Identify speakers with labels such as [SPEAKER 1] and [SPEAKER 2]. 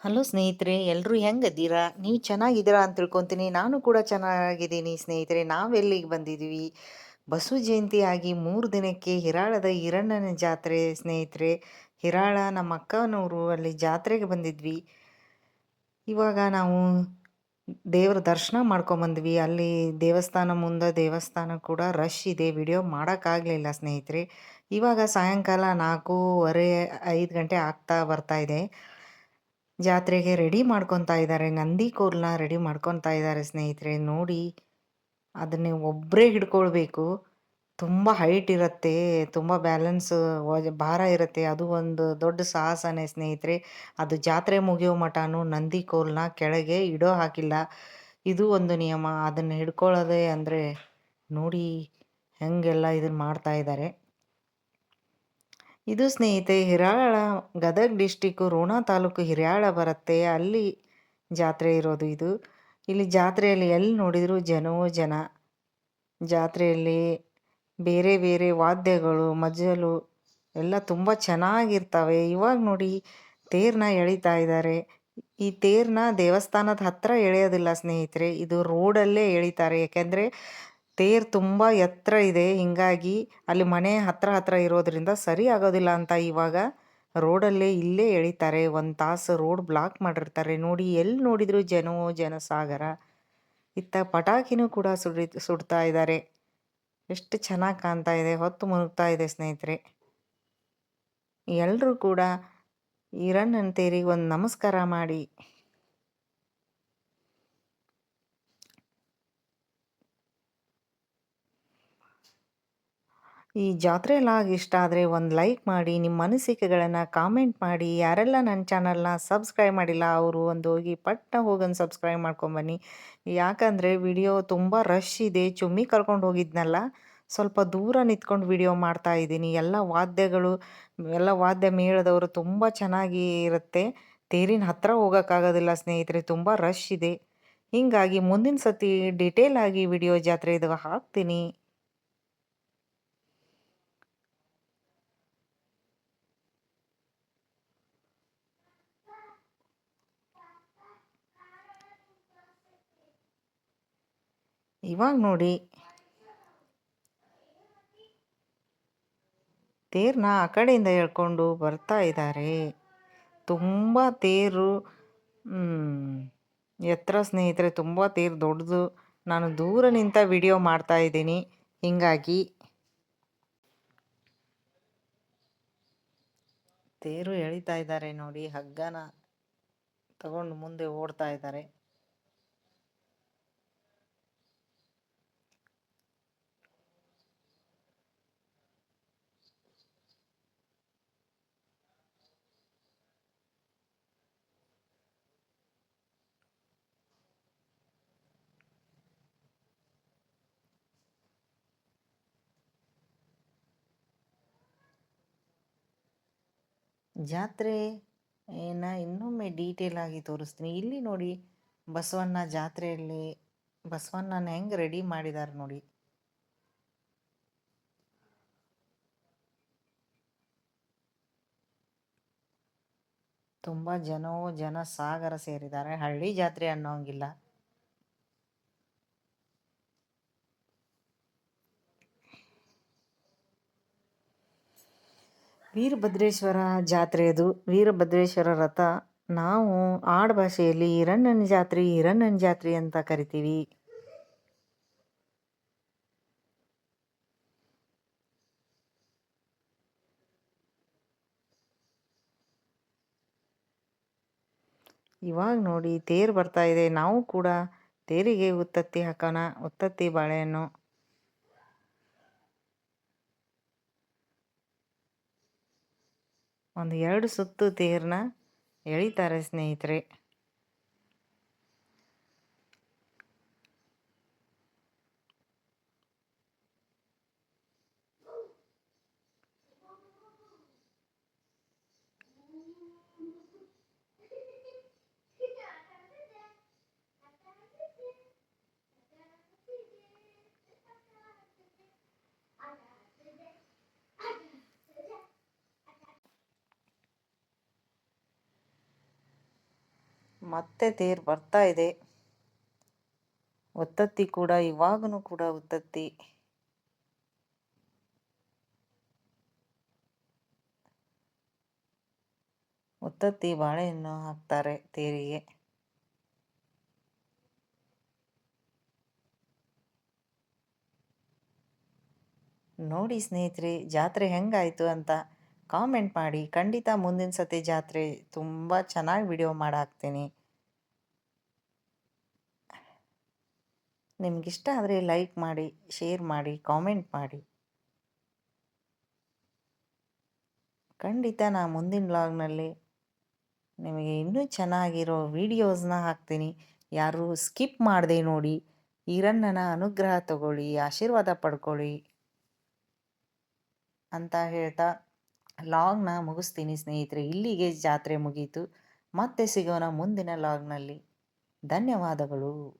[SPEAKER 1] Hello ಸ್ನೇಹಿತರೆ ಎಲ್ಲರೂ ಹೆಂಗದ್ದೀರಾ? ನೀವು ಚೆನ್ನಾಗಿದ್ದೀರಾ ಅಂತ ತಿಳ್ಕೊತೀನಿ. ನಾನು ಕೂಡ ಚೆನ್ನಾಗಿದ್ದೀನಿ ಸ್ನೇಹಿತರೆ. ನಾವೆಲ್ಲಿಗೆ ಬಂದಿದ್ದೀವಿ? ಬಸವ ಜಯಂತಿ ಆಗಿ ಮೂರು ದಿನಕ್ಕೆ ಹಿರಾಳದ ಹಿರಣ್ಣನ ಜಾತ್ರೆ ಸ್ನೇಹಿತರೆ. ಹಿರಾಳ ನಮ್ಮ ಅಕ್ಕನವರು ಅಲ್ಲಿ ಜಾತ್ರೆಗೆ ಬಂದಿದ್ವಿ. ಇವಾಗ ನಾವು ದೇವರ ದರ್ಶನ ಮಾಡ್ಕೊಂಬಂದ್ವಿ ಅಲ್ಲಿ ದೇವಸ್ಥಾನ ಮುಂದೆ ದೇವಸ್ಥಾನ ಕೂಡ ರಶ್ ಇದೆ. ವಿಡಿಯೋ ಮಾಡೋಕ್ಕಾಗಲಿಲ್ಲ ಸ್ನೇಹಿತರೆ. ಇವಾಗ ಸಾಯಂಕಾಲ ನಾಲ್ಕೂವರೆ ಐದು ಗಂಟೆ ಆಗ್ತಾ ಬರ್ತಾ ಇದೆ. ಜಾತ್ರೆಗೆ ರೆಡಿ ಮಾಡ್ಕೊತಾ ಇದ್ದಾರೆ. ನಂದಿ ಕೋಲ್ನ ರೆಡಿ ಮಾಡ್ಕೊತಾ ಇದ್ದಾರೆ ಸ್ನೇಹಿತರೆ. ನೋಡಿ, ಅದನ್ನೇ ಒಬ್ಬರೇ ಹಿಡ್ಕೊಳ್ಬೇಕು. ತುಂಬ ಹೈಟ್ ಇರುತ್ತೆ, ತುಂಬ ಬ್ಯಾಲೆನ್ಸ್ ಭಾರ ಇರುತ್ತೆ. ಅದು ಒಂದು ದೊಡ್ಡ ಸಾಹಸನೇ ಸ್ನೇಹಿತರೆ. ಅದು ಜಾತ್ರೆ ಮುಗಿಯೋ ಮಟನೂ ನಂದಿ ಕೋಲ್ನ ಕೆಳಗೆ ಇಡೋ ಹಾಕಿಲ್ಲ ಇದು ಒಂದು ನಿಯಮ. ಅದನ್ನು ಹಿಡ್ಕೊಳ್ಳೋದೇ ಅಂದರೆ ನೋಡಿ ಹೆಂಗೆಲ್ಲ ಇದನ್ನು ಮಾಡ್ತಾ ಇದ್ದಾರೆ. ಇದು ಸ್ನೇಹಿತೆ ಹಿರಾಳ ಗದಗ ಡಿಸ್ಟಿಕ್ಕು ರೋಣ ತಾಲೂಕು ಹಿರಿಯಾಳ ಬರುತ್ತೆ. ಅಲ್ಲಿ ಜಾತ್ರೆ ಇರೋದು ಇದು. ಇಲ್ಲಿ ಜಾತ್ರೆಯಲ್ಲಿ ಎಲ್ಲಿ ನೋಡಿದರೂ ಜನವೋ ಜನ. ಜಾತ್ರೆಯಲ್ಲಿ ಬೇರೆ ಬೇರೆ ವಾದ್ಯಗಳು ಮಜಲು ಎಲ್ಲ ತುಂಬ ಚೆನ್ನಾಗಿರ್ತವೆ. ಇವಾಗ ನೋಡಿ ತೇರನ್ನ ಎಳಿತಾ ಇದ್ದಾರೆ. ಈ ತೇರನ್ನ ದೇವಸ್ಥಾನದ ಹತ್ತಿರ ಎಳೆಯೋದಿಲ್ಲ ಸ್ನೇಹಿತರೆ. ಇದು ರೋಡಲ್ಲೇ ಎಳಿತಾರೆ. ಯಾಕೆಂದರೆ ತೇರು ತುಂಬ ಎತ್ತರ ಇದೆ. ಹಿಂಗಾಗಿ ಅಲ್ಲಿ ಮನೆ ಹತ್ತಿರ ಹತ್ತಿರ ಇರೋದ್ರಿಂದ ಸರಿ ಆಗೋದಿಲ್ಲ ಅಂತ ಇವಾಗ ರೋಡಲ್ಲೇ ಇಲ್ಲೇ ಎಳಿತಾರೆ. ಒಂದು ತಾಸು ರೋಡ್ ಬ್ಲಾಕ್ ಮಾಡಿರ್ತಾರೆ. ನೋಡಿ ಎಲ್ಲಿ ನೋಡಿದ್ರು ಜನವೋ ಜನಸಾಗರ. ಇತ್ತ ಪಟಾಕಿನೂ ಕೂಡ ಸುಡಿ, ಸುಡ್ತಾ ಇದ್ದಾರೆ. ಎಷ್ಟು ಚೆನ್ನಾಗಿ ಕಾಣ್ತಾ ಇದೆ. ಹೊತ್ತು ಮುನುಗ್ತಾ ಇದೆ ಸ್ನೇಹಿತರೆ. ಎಲ್ಲರೂ ಕೂಡ ಇರನ್ ಒಂದು ನಮಸ್ಕಾರ ಮಾಡಿ. ಈ ಜಾತ್ರೆ ಲಾಗ್ ಇಷ್ಟ ಆದರೆ ಒಂದು ಲೈಕ್ ಮಾಡಿ ನಿಮ್ಮ ಅನಿಸಿಕೆಗಳನ್ನು ಕಾಮೆಂಟ್ ಮಾಡಿ. ಯಾರೆಲ್ಲ ನನ್ನ ಚಾನಲ್ನ ಸಬ್ಸ್ಕ್ರೈಬ್ ಮಾಡಿಲ್ಲ, ಅವರು ಒಂದು ಹೋಗಿ ಪಟ್ಟ ಹೋಗೊಂದು ಸಬ್ಸ್ಕ್ರೈಬ್ ಮಾಡ್ಕೊಂಬನ್ನಿ ಯಾಕಂದರೆ ವಿಡಿಯೋ ತುಂಬ ರಶ್ ಇದೆ. ಚುಮ್ಮಿ ಕರ್ಕೊಂಡು ಹೋಗಿದ್ನಲ್ಲ, ಸ್ವಲ್ಪ ದೂರ ನಿಂತ್ಕೊಂಡು ವಿಡಿಯೋ ಮಾಡ್ತಾ ಇದ್ದೀನಿ. ಎಲ್ಲ ವಾದ್ಯಗಳು, ಎಲ್ಲ ವಾದ್ಯ ಮೇಳದವರು ತುಂಬ ಚೆನ್ನಾಗಿ ಇರುತ್ತೆ. ತೇರಿನ ಹತ್ತಿರ ಹೋಗೋಕ್ಕಾಗೋದಿಲ್ಲ ಸ್ನೇಹಿತರೆ, ತುಂಬ ರಶ್ ಇದೆ. ಹೀಗಾಗಿ ಮುಂದಿನ ಸತಿ ಡಿಟೇಲಾಗಿ ವಿಡಿಯೋ ಜಾತ್ರೆ ಇದು ಹಾಕ್ತೀನಿ. ಇವಾಗ ನೋಡಿ. ತೇರನ್ನ ಆ ಕಡೆಯಿಂದ ಎಳ್ಕೊಂಡು ಬರ್ತಾ ಇದ್ದಾರೆ ತುಂಬ ತೇರು ಎತ್ತರ ಸ್ನೇಹಿತರೆ, ತುಂಬ ತೇರು ದೊಡ್ಡದು. ನಾನು ದೂರ ನಿಂತ ವಿಡಿಯೋ ಮಾಡ್ತಾ ಇದ್ದೀನಿ. ಹೀಗಾಗಿ. ತೇರು ಎಳಿತಾ ಇದ್ದಾರೆ ನೋಡಿ. ಹಗ್ಗನ ತಗೊಂಡು ಮುಂದೆ ಓಡ್ತಾ ಇದ್ದಾರೆ ಜಾತ್ರೆ, ಏನ ಇನ್ನೊಮ್ಮೆ ಡೀಟೇಲ್ ಆಗಿ ತೋರಿಸ್ತೀನಿ. ಇಲ್ಲಿ ನೋಡಿ, ಬಸವಣ್ಣ ಜಾತ್ರೆಯಲ್ಲಿ ಬಸವಣ್ಣನ ಹೆಂಗೆ ರೆಡಿ ಮಾಡಿದ್ದಾರೆ ನೋಡಿ. ತುಂಬ ಜನೋ ಜನ ಸಾಗರ ಸೇರಿದ್ದಾರೆ. ಹಳ್ಳಿ ಜಾತ್ರೆ ಅನ್ನೋಂಗಿಲ್ಲ. ವೀರಭದ್ರೇಶ್ವರ ಜಾತ್ರೆ ಅದು. ವೀರಭದ್ರೇಶ್ವರ ರಥ. ನಾವು ಆಡುಭಾಷೆಯಲ್ಲಿ ಹಿರಣ್ಣನ ಜಾತ್ರೆ ಹಿರಣ್ಣನ ಜಾತ್ರೆ ಅಂತ ಕರಿತೀವಿ. ಇವಾಗ ನೋಡಿ ತೇರು ಬರ್ತಾ ಇದೆ. ನಾವು ಕೂಡ ತೇರಿಗೆ ಉತ್ತತ್ತಿ ಹಾಕೋಣ. ಉತ್ತತ್ತಿ ಬಾಳೆಹಣ್ಣು. ಒಂದು ಎರಡು ಸುತ್ತು ತೇರನ್ನ ಎಳಿತಾರೆ ಸ್ನೇಹಿತರೆ. ಮತ್ತೆ ತೇರು ಬರ್ತಾ ಇದೆ. ಒತ್ತತ್ತಿ ಕೂಡ ಇವಾಗೂ ಕೂಡ ಒತ್ತತ್ತಿ. ಒತ್ತತ್ತಿ ಬಾಳೆಹಣ್ಣು ಹಾಕ್ತಾರೆ ತೇರಿಗೆ. ನೋಡಿ ಸ್ನೇಹಿತರೆ, ಜಾತ್ರೆ ಹೆಂಗಾಯಿತು ಅಂತ ಕಾಮೆಂಟ್ ಮಾಡಿ. ಖಂಡಿತ ಮುಂದಿನ ಸತಿ ಜಾತ್ರೆ ತುಂಬ ಚೆನ್ನಾಗಿ ವಿಡಿಯೋ ಮಾಡಾಕ್ತೀನಿ. ನಿಮಗಿಷ್ಟ ಆದರೆ ಲೈಕ್ ಮಾಡಿ ಶೇರ್ ಮಾಡಿ ಕಾಮೆಂಟ್ ಮಾಡಿ. ಖಂಡಿತ ನಾ ಮುಂದಿನ ವ್ಲಾಗ್ನಲ್ಲಿ ನಿಮಗೆ ಇನ್ನೂ ಚೆನ್ನಾಗಿರೋ ವೀಡಿಯೋಸ್ನ ಹಾಕ್ತೀನಿ. ಯಾರು ಸ್ಕಿಪ್ ಮಾಡಿದೆ ನೋಡಿ. ಈರಣ್ಣನ ಅನುಗ್ರಹ ತಗೊಳ್ಳಿ, ಆಶೀರ್ವಾದ ಪಡ್ಕೊಳ್ಳಿ ಅಂತ ಹೇಳ್ತಾ ಲಾಗ್ನ ಮುಗಿಸ್ತೀನಿ ಸ್ನೇಹಿತರೆ. ಇಲ್ಲಿಗೆ ಜಾತ್ರೆ ಮುಗೀತು. ಮತ್ತೆ ಸಿಗೋಣ ಮುಂದಿನ ಲಾಗ್ನಲ್ಲಿ ಧನ್ಯವಾದಗಳು.